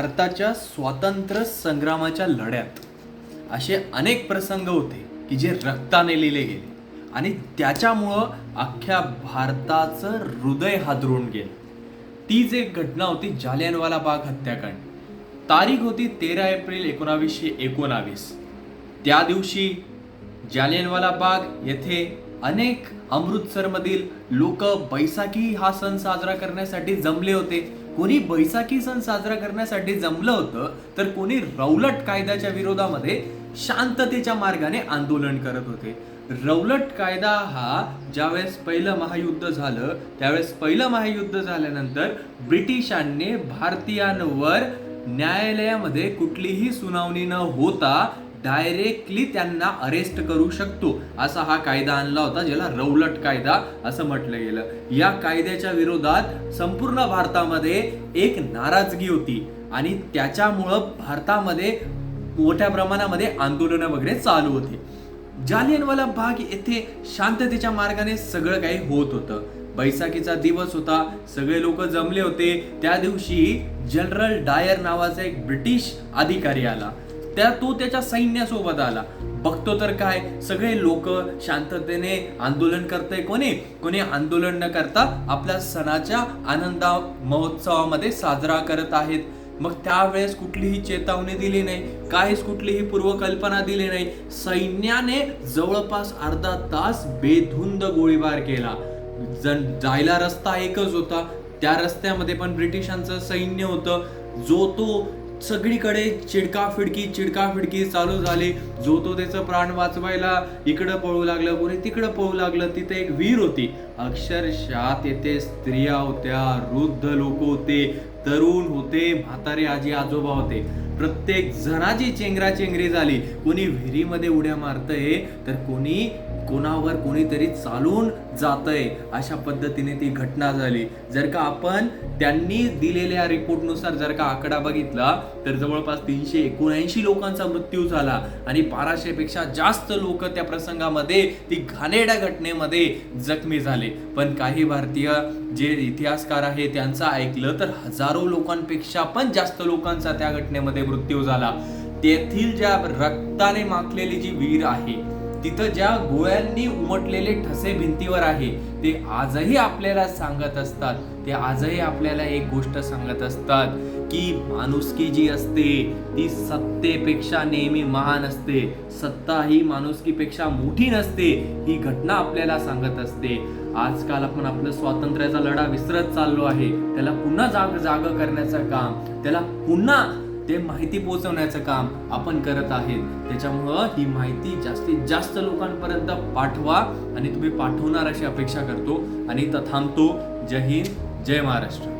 भारताच्या स्वातंत्र्य संग्रामाच्या लढ्यात असे अनेक प्रसंग होते की जे रक्ताने लिहिले गेले. आणि त्याच्यामुळं अख्ख्या भारताचं हृदय हादरून गेलं. तीच एक घटना होती जालियनवाला बाग हत्याकांड. तारीख होती तेरा एप्रिल एकोणावीसशे एकोणावीस. त्या दिवशी जालियनवाला बाग येथे अनेक अमृतसरमधील लोक बैसाखी हा सण साजरा करण्यासाठी जमले होते. कोणी बैसाखी सण साजरा करण्यासाठी जमलं होतं तर कोणी रौलट कायद्याच्या विरोधामध्ये शांततेच्या मार्गाने आंदोलन करत होते. रौलट कायदा हा ज्यावेळेस पहिलं महायुद्ध झालं त्यावेळेस पहिलं महायुद्ध झाल्यानंतर ब्रिटिशांनी भारतीयांवर न्यायालयामध्ये कुठलीही सुनावणी न होता डायरेक्टली त्यांना अरेस्ट करू शकतो. असा हा कायदा आणला होता ज्याला रौलट कायदा असं म्हटलं गेलं. या कायद्याच्या विरोधात संपूर्ण भारतामध्ये एक नाराजगी होती. आणि त्याच्यामुळं भारतामध्ये मोठ्या प्रमाणामध्ये आंदोलनं वगैरे चालू होती. जालियनवाला बाग येथे शांततेच्या मार्गाने सगळं काही होत होतं. बैसाखीचा दिवस होता सगळे लोक जमले होते. त्या दिवशी जनरल डायर नावाचा एक ब्रिटिश अधिकारी आला. त्या तो त्याच्या सैन्यासोबत आला. बघतो तर काय सगळे लोक शांततेने आंदोलन करतंय. कोणी? कोणी आंदोलन न करता आपल्या सणाच्या आनंदा महोत्सवामध्ये साजरा करत आहेत. मग त्यावेळेस कुठलीही चेतावणी दिली नाही काहीच कुठलीही पूर्वकल्पना दिली नाही. सैन्याने जवळपास अर्धा तास बेधुंद गोळीबार केला. जण जायला रस्ता एकच होता. त्या रस्त्यामध्ये पण ब्रिटिशांचं सैन्य होतं. जो तो सगळीकडे चिडका फिडकी चिडका फिडकी चालू झाली. जो तो त्याचं प्राण वाचवायला इकडं पळू लागलं कोणी तिकडं पळू लागलं. तिथे एक वीर होती. अक्षरशः तेथे स्त्रिया होत्या वृद्ध लोक होते तरुण होते म्हातारे आजी आजोबा होते. प्रत्येक जणाची चेंगरा चेंगरी झाली. कोणी विहिरीमध्ये उड्या मारतय तर कोणी कोणावर कोणीतरी चालून जातंय अशा पद्धतीने ती घटना झाली. जर का आपण त्यांनी दिलेल्या रिपोर्टनुसार जर का आकडा बघितला तर जवळपास तीनशे एकोणऐंशी लोकांचा मृत्यू झाला आणि बाराशेपेक्षा जास्त लोक त्या प्रसंगामध्ये ती घाणेरड्या घटनेमध्ये जखमी झाले. पण काही भारतीय जे इतिहासकार आहे त्यांचं ऐकलं तर हजारो लोकांपेक्षा पण जास्त लोकांचा त्या घटनेमध्ये मृत्यू झाला. तेथील ज्या रक्ताने माखलेली जी वीर आहे तिथं ज्या गोळ्यांनी उमटलेले ठसे भिंतीवर आहे ते आजही आपल्याला सांगत असतात. ते आजही आपल्याला एक गोष्ट सांगत असतात की माणुसकी जी असते ती सत्तेपेक्षा नेहमी महान असते. सत्ता ही माणुसकीपेक्षा मोठी नसते ही घटना आपल्याला सांगत असते. आजकाल आपण आपलं स्वातंत्र्याचा लढा विसरत चाललो आहे. त्याला पुन्हा जाग जाग करण्याचं काम त्याला पुन्हा ते माहिती पोहोचवण्याचं काम आपण करत आहेत. त्याच्यामुळं ही माहिती जास्तीत जास्त लोकांपर्यंत पाठवा आणि तुम्ही पाठवणार अशी अपेक्षा करतो. आणि इथं थांबतो. जय हिंद जय महाराष्ट्र.